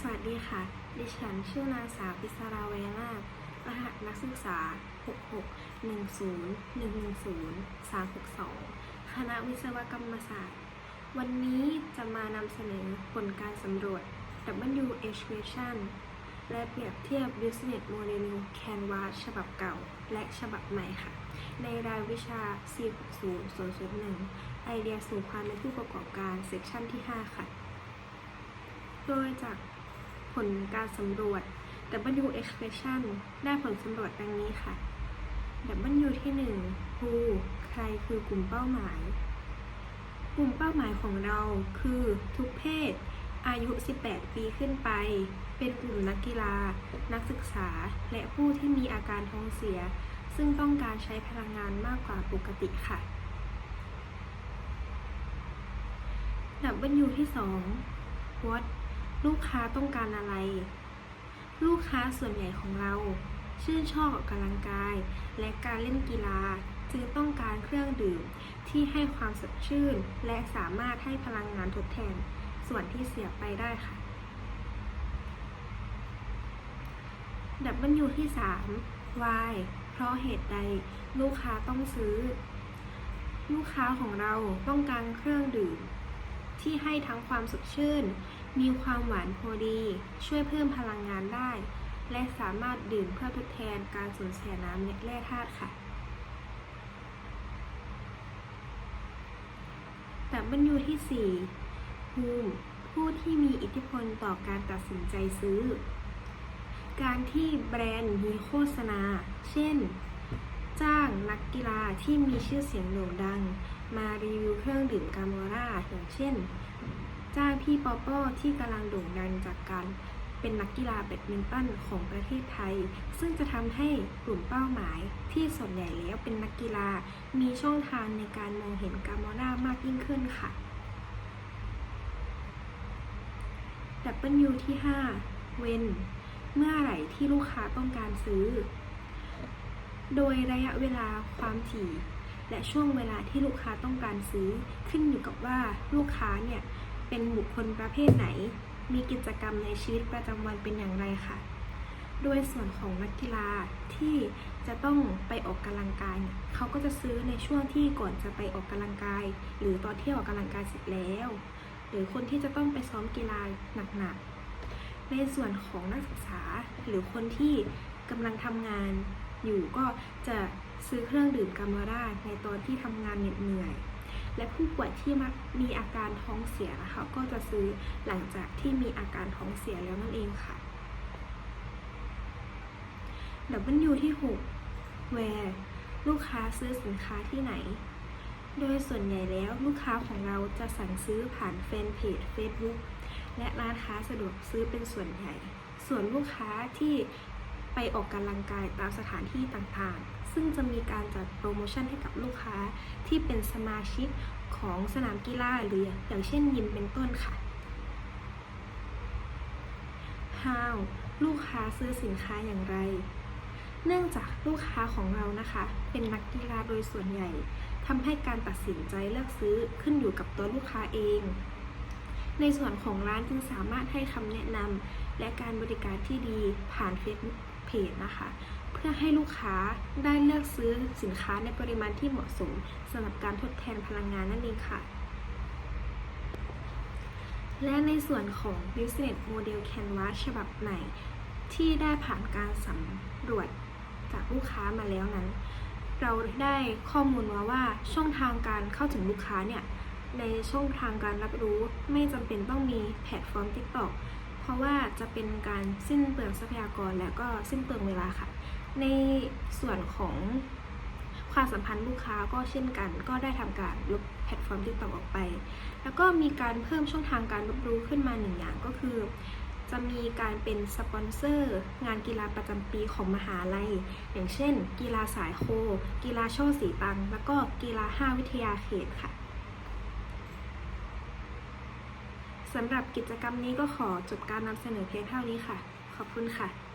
สวัสดีค่ะ ดิฉันชื่อนางสาวอิสราเวนารหัสนักศึกษา 6610110362 คณะวิศวกรรมศาสตร์ วันนี้จะมานำเสนอผลการสำรวจ W Equation และเปรียบเทียบ Business Model Canvas ฉบับเก่า และฉบับใหม่ค่ะ ในรายวิชา 460ไอเดียสู่ความเป็นผู้ประกอบการ เซกชันที่ 5 ค่ะ โดยจาก ผลการสำรวจ W expression ได้ผลสำรวจดังนี้ค่ะ W ที่ 1 Who ใครคือกลุ่มเป้าหมาย กลุ่มเป้าหมายของเราคือทุกเพศ อายุ 18 ปีขึ้นไป เป็นกลุ่มนักกีฬา นักศึกษา และผู้ที่มีอาการท้องเสีย ซึ่งต้องการใช้พลังงานมากกว่าปกติค่ะ W ที่ 2 What ลูกค้าต้องการอะไร ลูกค้าส่วนใหญ่ของเรา ชื่นชอบออกกำลังกาย และการเล่นกีฬาจึงต้องการเครื่องดื่มที่ให้ความสดชื่น และสามารถให้พลังงานทดแทน ส่วนที่เสียไปได้ค่ะ W ที่3 Why เพราะเหตุใดลูกค้าต้องซื้อ ลูกค้าของเราต้องการเครื่องดื่ม ที่ให้ทั้งความสดชื่น มีความหวานพอดี ช่วยเพิ่มพลังงานได้ และสามารถดื่มเพื่อทดแทนการสูญเสียน้ำและแร่ธาตุค่ะ W ที่4 Whom ผู้ที่มีอิทธิพลต่อการตัดสินใจซื้อ การที่แบรนด์มีโฆษณา เช่น จ้างนักกีฬาที่มีชื่อเสียงโด่งดัง มารีวิวเครื่องดื่มกาโมราอย่างเช่น จ้างพี่ปอปอที่กำลังโด่งดังจากการเป็นนักกีฬาแบดมินตันของประเทศไทย ซึ่งจะทำให้กลุ่มเป้าหมายที่ส่วนใหญ่แล้วเป็นนักกีฬา มีช่องทางในการมองเห็นกาโมรามากยิ่งขึ้นค่ะ W ที่5 When เมื่อไหร่ที่ลูกค้าต้องการซื้อ โดยระยะเวลาความถี่ และช่วงเวลาที่ลูกค้าต้องการซื้อ ขึ้นอยู่กับว่าลูกค้าเนี่ย เป็นบุคคลประเภทไหน มีกิจกรรมในชีวิตประจำวันเป็นอย่างไรค่ะ โดยส่วนของนักกีฬาที่จะต้องไปออกกำลังกายเนี่ยเขาก็จะซื้อในช่วงที่ก่อนจะไปออกกำลังกาย หรือตอนที่ออกกำลังกายเสร็จแล้ว หรือคนที่จะต้องไปซ้อมกีฬาหนักๆ ในส่วนของนักศึกษาหรือคนที่กำลังทำงานอยู่ก็จะซื้อเครื่องดื่มกามาราในตอนที่ทำงานเหน็ดเหนื่อย และผู้ป่วยที่มักมีอาการท้องเสียนะคะก็จะซื้อหลังจากที่มีอาการท้องเสียแล้วนั่นเองค่ะ W ที่ 6 where ลูกค้าซื้อสินค้าที่ไหน โดยส่วนใหญ่แล้วลูกค้าของเราจะสั่งซื้อผ่านแฟนเพจ Facebook และร้านค้าสะดวกซื้อเป็นส่วนใหญ่ ส่วนลูกค้าที่ ไปออกกำลังกายตามสถานที่ต่างๆ ซึ่งจะมีการจัดโปรโมชั่นให้กับลูกค้าที่เป็นสมาชิกของสนามกีฬาหรืออย่างเช่นยิมเป็นต้นค่ะ How ลูกค้าซื้อสินค้าอย่างไร เนื่องจากลูกค้าของเรานะคะ เป็นนักกีฬาโดยส่วนใหญ่ทำให้การตัดสินใจเลือกซื้อขึ้นอยู่กับตัวลูกค้าเอง ในส่วนของร้านจึงสามารถให้คำแนะนำและการบริการที่ดีผ่าน Facebook Page นะคะ เพื่อให้ลูกค้าได้เลือกซื้อสินค้าในปริมาณที่เหมาะสมสำหรับการทดแทนพลังงานนั่นเองค่ะ และในส่วนของ Business Model Canvas ฉบับใหม่ที่ได้ผ่านการสำรวจจากลูกค้ามาแล้วนั้น เราได้ข้อมูลมาว่าช่องทางการเข้าถึงลูกค้าเนี่ยในช่องทางการรับรู้ไม่จำเป็นต้องมีแพลตฟอร์ม TikTok เพราะว่าจะเป็นการสิ้นเปลืองทรัพยากรและก็สิ้นเปลืองเวลาค่ะ ในส่วนของความสัมพันธ์ลูกค้าก็เช่นกัน ก็ได้ทำการลบแพลตฟอร์ม TikTok ออกไป แล้วก็มีการเพิ่มช่องทางการรับรู้ขึ้นมาหนึ่งอย่างก็คือ จะมีการเป็นสปอนเซอร์ งานกีฬาประจำปีของมหาลัย อย่างเช่น กีฬาสายโค กีฬาโชว์สีตัง แล้วก็กีฬาห้าวิทยาเขตค่ะ สำหรับกิจกรรมนี้ก็ขอจบการนำเสนอเพียงเท่านี้ค่ะ ขอบคุณค่ะ